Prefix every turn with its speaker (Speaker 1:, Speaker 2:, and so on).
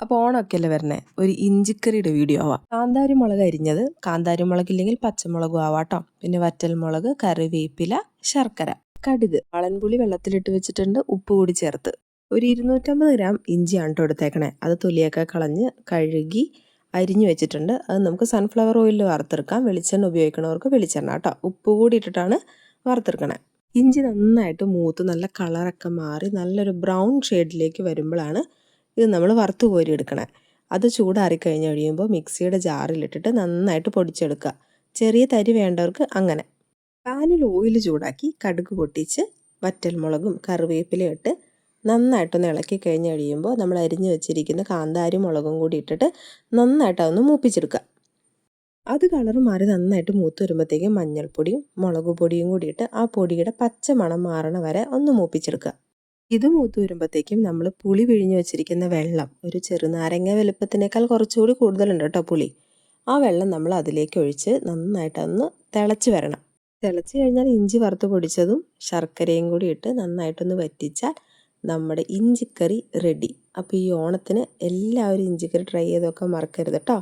Speaker 1: അപ്പോൾ ഓണമൊക്കെ അല്ലേ വരണേ? ഒരു ഇഞ്ചിക്കറിയുടെ വീഡിയോ ആവാം. കാന്താരി മുളക് അരിഞ്ഞത് കാന്താരി മുളക് ഇല്ലെങ്കിൽ പച്ചമുളകും ആവാട്ടോ പിന്നെ വറ്റൽ മുളക് കറിവേപ്പില ശർക്കര. കടുക്. വളൻപുളി വെള്ളത്തിലിട്ട് വെച്ചിട്ടുണ്ട് ഉപ്പ് കൂടി ചേർത്ത്. ഒരു ഇരുന്നൂറ്റമ്പത് ഗ്രാം ഇഞ്ചിയാണ് കേട്ടോ എടുത്തേക്കണേ. അത് തൊലിയൊക്കെ കളഞ്ഞ് കഴുകി അരിഞ്ഞു വെച്ചിട്ടുണ്ട്. അത് നമുക്ക് സൺഫ്ലവർ ഓയിലിൽ വറുത്തെടുക്കാം. വെളിച്ചെണ്ണ ഉപയോഗിക്കണവർക്ക് വെളിച്ചെണ്ണ കേട്ടോ ഉപ്പ് കൂടി ഇട്ടിട്ടാണ് വറുത്തെടുക്കണേ. ഇഞ്ചി നന്നായിട്ട് മൂത്ത് നല്ല കളറൊക്കെ മാറി നല്ലൊരു ബ്രൗൺ ഷെയ്ഡിലേക്ക് വരുമ്പോഴാണ് ഇത് നമ്മൾ വറുത്ത് കോരി എടുക്കണേ. അത് ചൂടാറി കഴിഞ്ഞ് കഴിയുമ്പോൾ മിക്സിയുടെ ജാറിലിട്ടിട്ട് നന്നായിട്ട് പൊടിച്ചെടുക്കുക. ചെറിയ തരി വേണ്ടവർക്ക് അങ്ങനെ. പാനിൽ ഓയിൽ ചൂടാക്കി കടുക് പൊട്ടിച്ച് വറ്റൽമുളകും കറിവേപ്പിലയും ഇട്ട് നന്നായിട്ടൊന്ന് ഇളക്കി കഴിഞ്ഞ് കഴിയുമ്പോൾ നമ്മൾ അരിഞ്ഞു വെച്ചിരിക്കുന്ന കാന്താരി മുളകും കൂടി ഇട്ടിട്ട് നന്നായിട്ട് അതൊന്ന് മൂപ്പിച്ചെടുക്കുക. അത് കളർ മാറി നന്നായിട്ട് മൂത്ത് വരുമ്പോഴത്തേക്കും മഞ്ഞൾപ്പൊടിയും മുളക് പൊടിയും കൂടിയിട്ട് ആ പൊടിയുടെ പച്ച മണം മാറണ വരെ ഒന്ന് മൂപ്പിച്ചെടുക്കുക. ഇത് മൂത്ത് വരുമ്പോഴത്തേക്കും നമ്മൾ പുളി പിഴിഞ്ഞ് വെച്ചിരിക്കുന്ന വെള്ളം ഒരു ചെറുനാരങ്ങ വലുപ്പത്തിനേക്കാൾ കുറച്ചുകൂടി കൂടുതലുണ്ട് കേട്ടോ പുളി. ആ വെള്ളം നമ്മൾ അതിലേക്ക് ഒഴിച്ച് നന്നായിട്ടൊന്ന് തിളച്ച് വരണം. തിളച്ച് കഴിഞ്ഞാൽ ഇഞ്ചി വറുത്ത് പൊടിച്ചതും ശർക്കരയും കൂടി ഇട്ട് നന്നായിട്ടൊന്ന് വറ്റിച്ചാൽ നമ്മുടെ ഇഞ്ചിക്കറി റെഡി അപ്പോൾ ഈ ഓണത്തിന് എല്ലാവരും ഇഞ്ചിക്കറി ട്രൈ ചെയ്തൊക്കെ മറക്കരുത് കേട്ടോ.